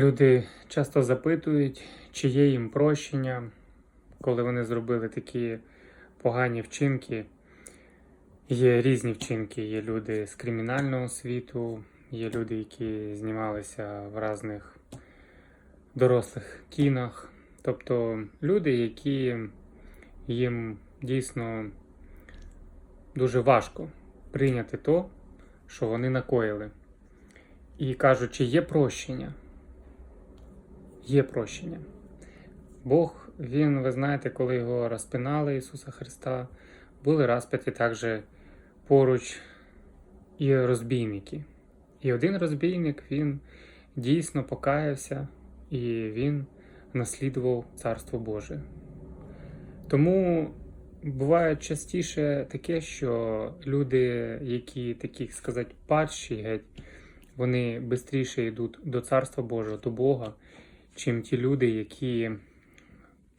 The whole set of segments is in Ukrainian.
Люди часто запитують, чи є їм прощення, коли вони зробили такі погані вчинки. Є різні вчинки. Є люди з кримінального світу, є люди, які знімалися в різних дорослих кінах. Тобто люди, які їм дійсно дуже важко прийняти то, що вони накоїли. І кажуть, чи є прощення? Є прощення. Бог, Він, ви знаєте, коли його розпинали Ісуса Христа, були розп'яті також поруч і розбійники. І один розбійник він дійсно покаявся і він наслідував Царство Боже. Тому буває частіше таке, що люди, які такі сказати, падші геть, вони швидше йдуть до Царства Божого, до Бога, чим ті люди, які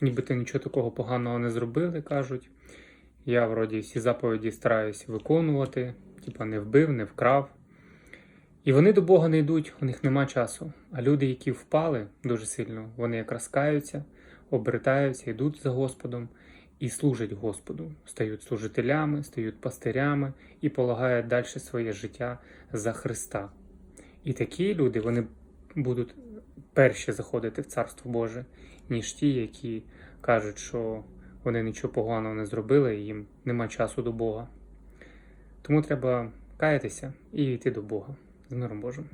нібито нічого такого поганого не зробили, кажуть. Я вроді всі заповіді стараюся виконувати, типа не вбив, не вкрав. І вони до Бога не йдуть, у них нема часу. А люди, які впали дуже сильно, вони якраз каються, обертаються, йдуть за Господом і служать Господу, стають служителями, стають пастирями і полагають далі своє життя за Христа. І такі люди вони будуть перші заходити в Царство Боже, ніж ті, які кажуть, що вони нічого поганого не зробили, і їм нема часу до Бога. Тому треба каятися і йти до Бога з миром Божим.